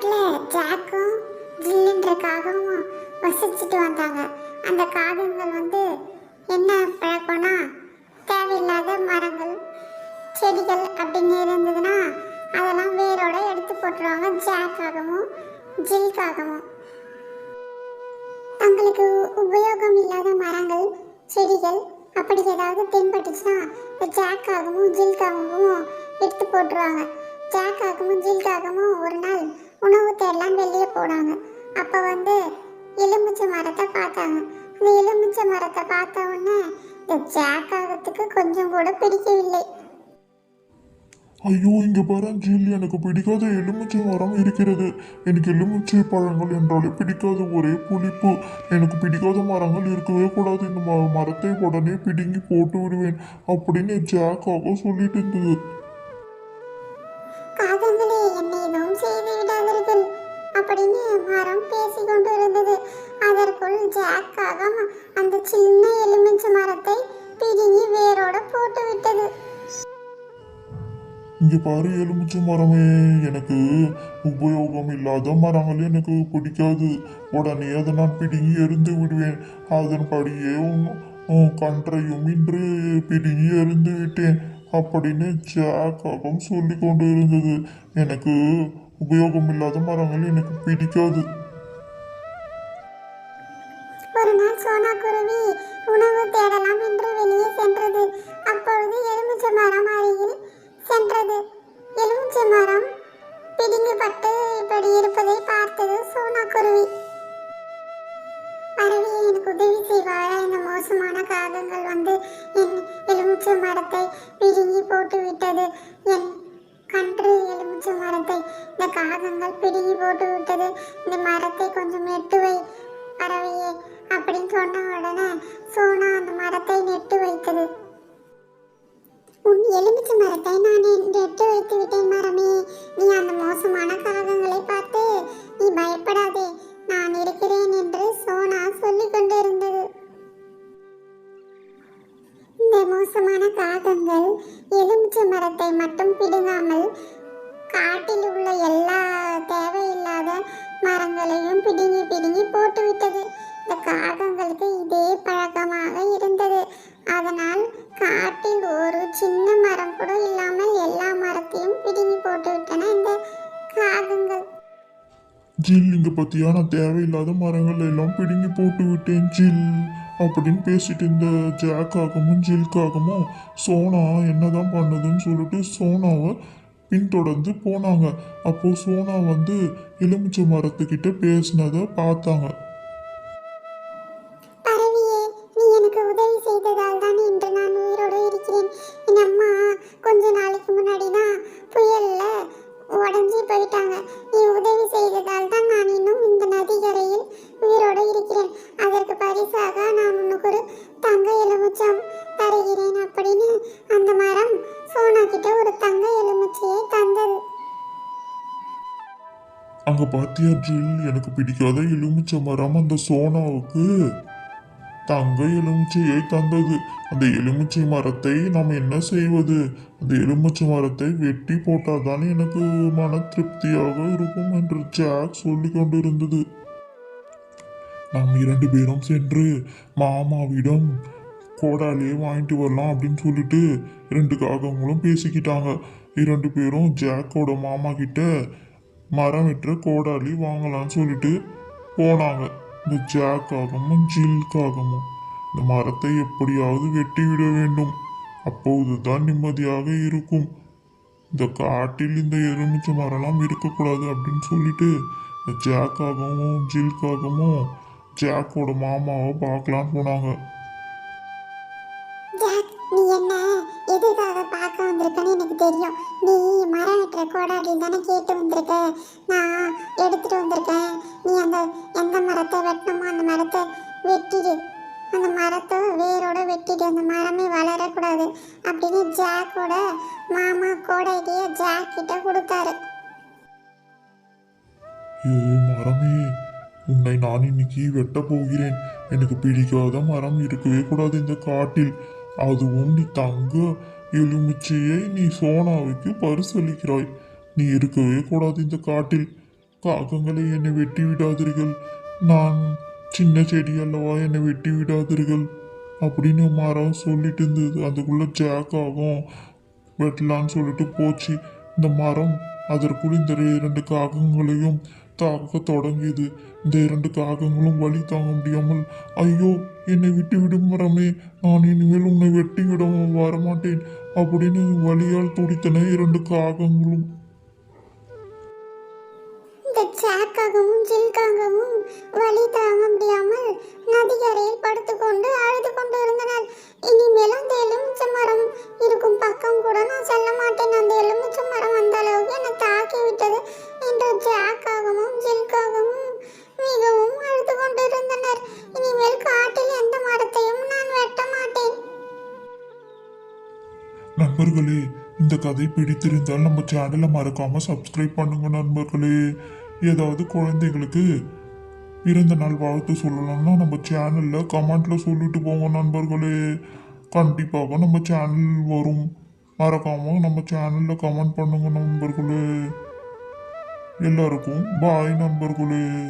ஜாக்கும் ஜில்லுன்ற காகமும் வசிச்சுட்டு வந்தாங்க. அந்த காகங்கள் வந்து என்ன பழக்கம்னா தேவையில்லாத மரங்கள் செடிகள் அப்படின்னு இருந்ததுன்னா அதெல்லாம் வேரோட எடுத்து போட்டுருவாங்க ஜாக்காகவும் ஜில்காகவும். தங்களுக்கு உபயோகம் இல்லாத மரங்கள் செடிகள் அப்படி ஏதாவது தென்பட்டுச்சுன்னா ஜாக்காகவும் ஜில்காகவும் எடுத்து போட்டுருவாங்க. ஜாக்காகவும் ஜில்காகவும் ஒரு நாள் உணவு தேடலாம் வெளியே போனாங்க. அப்போ வந்து எலுமிச்சை மரத்தை பார்த்தாங்க. அந்த எலுமிச்சை மரத்தை பார்த்த உடனே இந்த ஜாக்காகத்துக்கு கொஞ்சம் கூட பிடிக்கவில்லை. ஐயோ இங்க பாரு ஜில் எனக்கு பிடிக்காத எலுமிச்சை மரம் இருக்கிறது. எனக்கு எலுமிச்சை பழங்கள் என்றாலே பிடிக்காது ஒரே புளிப்பு. எனக்கு பிடிக்காத மரங்கள் இருக்கவே கூடாது. இந்த மரத்தை உடனே பிடுங்கி போட்டு விடுவேன் அப்படின்னு ஜாக்காக சொல்லிட்டு இருந்தது. அப்படின்னு மரம் பேசிக்கொண்டு இருந்தது அதற்குள் ஜாக்காக அந்த சின்ன எலுமிச்சை மரத்தை பிடுங்கி வேரோட போட்டு விட்டது இங்க பாரு எலுமிச்சை மரமே. எனக்கு உபயோகம் இல்லாத மரங்கள் எனக்கு பிடிக்காது. உடனே அதை நான் பிடுங்கி எறிந்து விடுவேன். அதன்படியே உன் உன் கன்றையும் இன்று பிடுங்கி எறிந்து விட்டேன். அப்படின்னு ஜாக்காகவும் சொல்லி கொண்டு இருந்தது எனக்கு உபயோகம் இல்லாத மரங்கள் எனக்கு பிடிக்காது. ஒரு நாள் சோனா குருவி உணவு தேடலாம் என்று வெளியே சென்றது. அப்பொழுது எலுமிச்சை மரம் அருகில் சென்றது. எலுமிச்சை மரம் பிடுங்கப்பட்டு இப்படி இருப்பதை பார்த்தது சோனா குருவி. பறவை எனக்கு உதவி செய்வாரா? இந்த மோசமான காகங்கள் வந்து என் எலுமிச்சை மரத்தை பிடுங்கி போட்டு விட்டது என் கன்று எலுமிச்சை மரத்தை. இந்த காகங்கள் பிடுங்கி போட்டு விட்டது. இந்த மரத்தை கொஞ்சம் நெட்டு வை பறவையே அப்படின்னு சொன்ன உடனே சோனா அந்த மரத்தை நெட்டு வைத்தது. உன் எலுமிச்சை மரத்தை நான் நெட்டு வைத்து விட்டேன் மரமே. நீ அந்த மோசமான பிடுங்காமல் காட்டில் உள்ள எல்லா தேவையில்லாத மரங்களையும் பிடுங்கி பிடுங்கி போட்டுவிட்டது. இந்த காகங்களுக்கு இதே பழக்கமாக இருந்தது. அதனால் காட்டில் ஒரு சின்ன மரம் கூட இல்லாமல் எல்லா மரத்தையும் பிடுங்கி போட்டுவிட்டன இந்த காகங்கள். ஜில் இங்க பத்தியா? நான் தேவையில்லாத மரங்கள் எல்லாம் பிடுங்கி போட்டு விட்டேன் ஜில். அப்படின்னு பேசிட்டு இருந்த ஜாக்காகவும் ஜில்காகவும் சோனா என்னதான் பண்ணுதுன்னு சொல்லிட்டு சோனாவை பின்தொடர்ந்து போனாங்க. அப்போது சோனா வந்து எலுமிச்சை மரத்துக்கிட்ட பேசினதை பார்த்தாங்க. அங்க பாத்தியா ஜில்? எனக்கு பிடிக்காத எலுமிச்சை மரம் அந்த சோனாவுக்கு. தங்க எலுமிச்சையை தந்தது. அந்த எலுமிச்சை மரத்தை நாம் என்ன செய்வது? அந்த எலுமிச்சை மரத்தை வெட்டி போட்டால்தான் எனக்கு மன திருப்தியாக இருக்கும் என்று ஜாக் சொல்லி கொண்டிருந்தது. நாம் இரண்டு பேரும் சென்று மாமாவிடம் கோடாலே வாங்கிட்டு வரலாம் அப்படின்னு சொல்லிட்டு இரண்டு காகங்களும் பேசிக்கிட்டாங்க. இரண்டு பேரும் ஜாக்கோட மாமா கிட்ட மரம் வெட்டுற கோடாலி வாங்கலாம்னு சொல்லிட்டு போனாங்க. இந்த ஜாக்காகமும் ஜில்காகமும். இந்த மரத்தை எப்படியாவது வெட்டி விட வேண்டும். அப்போதுதான் நிம்மதியாக இருக்கும். இந்த காட்டில் இந்த எலுமிச்சை மரம்லாம் இருக்கக்கூடாது அப்படின்னு சொல்லிட்டு இந்த ஜாக்காகவும் ஜில்காகமும் ஜாக்கோட மாமாவை பார்க்கலான்னு போனாங்க. எடுத்துட்டு வந்திருக்கேன். நீ அந்த எந்த மரத்தை வெட்டணுமோ அந்த மரத்தை வெட்டிடு. அந்த மரத்தை வேரோட வெட்டிட்டு அந்த மரமே வளரக்கூடாது அப்படின்னு ஜாக்கோட மாமா கோடையிலேயே ஜாக் கிட்ட கொடுத்தாரு. ஏ மரமே உன்னை நான் இன்னைக்கு வெட்ட போகிறேன். எனக்கு பிடிக்காத மரம் இருக்கவே கூடாது இந்த காட்டில். அதுவும் நீ தங்க எலுமிச்சையை நீ சோனாவுக்கு பரிசளிக்கிறாய். நீ இருக்கவே கூடாது இந்த காட்டில். காகங்களை என்னை வெட்டி விடாதீர்கள். நான் சின்ன செடி அல்லவா என்னை வெட்டி விடாதீர்கள். அப்படின்னு மரம் சொல்லிட்டு இருந்தது. அதுக்குள்ளே ஜாக் ஆகும். வெட்டலான்னு சொல்லிட்டு போச்சு. இந்த மரம் அதற்குள் இந்த இரண்டு காகங்களையும் தாக்க தொடங்கியது. இந்த இரண்டு காகங்களும் வலி தாங்க முடியாமல் ஐயோ என்னை விட்டு விடும் மரமே நான் இனிமேல் உன்னை வெட்டி விட வரமாட்டேன் அப்படின்னு வலியால் துடித்தன இரண்டு காகங்களும். இந்த ஜில்காகவும் வழி தாங்க முடியாமல் நதிக்கரையில் படுத்துக்கொண்டு அழுது கொண்டு இருந்தனர். இனிமேல் அந்த எலுமிச்சை மரம் இருக்கும் பக்கம் கூட நான் செல்ல மாட்டேன். அந்த எலுமிச்சை மரம் அந்த அளவுக்கு என்னை தாக்கி விட்டது என்று ஜாக்காகவும் ஜில்காகவும் மிகவும் அழுது கொண்டு இருந்தனர். இனிமேல் காட்டில் எந்த மரத்தையும் நான் வெட்ட மாட்டேன். நண்பர்களே இந்த கதை பிடித்திருந்தால் நம்ம சேனலை மறக்காம சப்ஸ்கிரைப் பண்ணுங்க நண்பர்களே. ஏதாவது குழந்தைங்களுக்கு பிறந்த நாள் வாழ்த்து சொல்லணும்னா நம்ம சேனலில் கமெண்ட்டில் சொல்லிட்டு போங்க நண்பர்களே. கண்டிப்பாக நம்ம சேனல் வரும். மறக்காமல் நம்ம சேனலில் கமெண்ட் பண்ணுங்க நண்பர்களே. எல்லாருக்கும் பாய் நண்பர்களே.